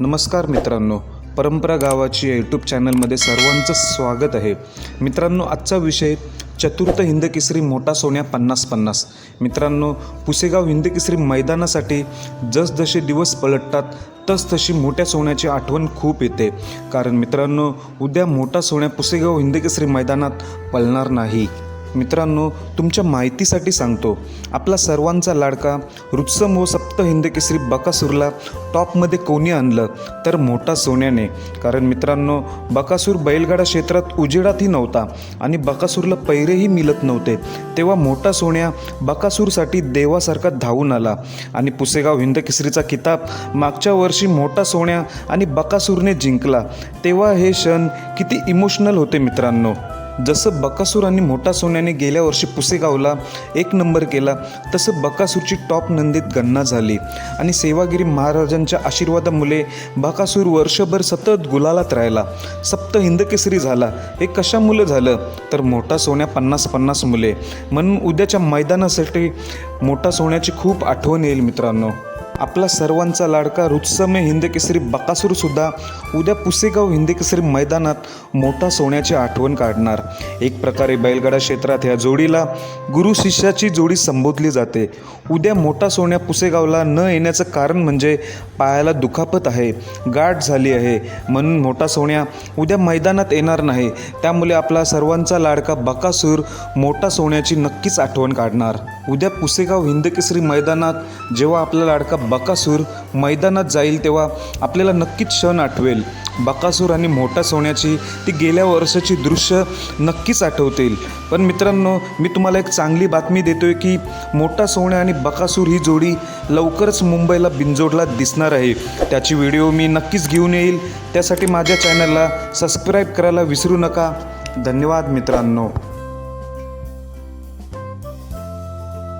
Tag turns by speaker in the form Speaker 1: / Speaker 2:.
Speaker 1: नमस्कार मित्रांनो परंपरा गावाची या यूट्यूब चॅनलमध्ये सर्वांचं स्वागत आहे. मित्रांनो आजचा विषय चतुर्थ हिंदकेसरी मोठा सोन्या पन्नास पन्नास. मित्रांनो पुसेगाव हिंदकेसरी मैदानासाठी जसजसे दिवस पलटतात तसतशी मोठ्या सोन्याची आठवण खूप येते. कारण मित्रांनो उद्या मोठा सोन्या पुसेगाव हिंदकेसरी मैदानात पळणार नाही. मित्रांनो तुमच्या माहितीसाठी सांगतो. आपला सर्वांचा लाडका रुत्सम व सप्त हिंदकेसरी बकासूरला टॉपमध्ये कोणी आणलं? तर मोठा सोन्याने. कारण मित्रांनो बकासूर बैलगाडा क्षेत्रात उजेडातही नव्हता आणि बकासूरला पैरेही मिळत नव्हते. तेव्हा मोठा सोन्या बकासूरसाठी देवासारखा धावून आला. आणि पुसेगाव हिंदकेसरीचा किताब मागच्या वर्षी मोठा सोन्या आणि बकासूरने जिंकला. तेव्हा हे क्षण किती इमोशनल होते मित्रांनो. जसं बकासूर आणि मोठा सोन्याने गेल्या वर्षी पुसेगावला एक नंबर केला तसं बकासूरची टॉप नंदीत गणना झाली. आणि सेवागिरी महाराजांच्या आशीर्वादामुळे बकासूर वर्षभर सतत गुलालात राहिला. सप्त हिंदकेसरी झाला. हे कशामुळे झालं? तर मोठा सोन्या पन्नास पन्नास मुले म्हणून उद्याच्या मैदानासाठी मोठा सोन्याची खूप आठवण येईल मित्रांनो. आपला सर्वांचा लाडका रुत्समे हिंदकेसरी बकासूरसुद्धा उद्या पुसेगाव हिंदकेसरी मैदानात मोठा सोन्याची आठवण काढणार. एक प्रकारे बैलगाडा क्षेत्रात ह्या जोडीला गुरु शिष्याची जोडी संबोधली जाते. उद्या मोठा सोन्या पुसेगावला न येण्याचं कारण म्हणजे पायाला दुखापत आहे गाठ झाली आहे. म्हणून मोठा सोन्या उद्या मैदानात येणार नाही. त्यामुळे आपला सर्वांचा लाडका बकासूर मोठा सोन्याची नक्कीच आठवण काढणार. उद्या पुसेगाव हिंदकेसरी मैदानात जेव्हा आपला लाडका बकासूर मैदानात जाईल तेव्हा आपल्याला नक्कीच क्षण आठवेल. बकासूर आणि मोठा सोन्याची ती गेल्या वर्षाची दृश्य नक्कीच आठवतील. पण मित्रांनो मी तुम्हाला एक चांगली बातमी देतोय की मोठा सोन्या आणि बकासूर ही जोडी लवकरच मुंबईला बिंजोडला दिसणार आहे. त्याची व्हिडिओ मी नक्कीच घेऊन येईल. त्यासाठी माझ्या चॅनलला सबस्क्राईब करायला विसरू नका. धन्यवाद मित्रांनो.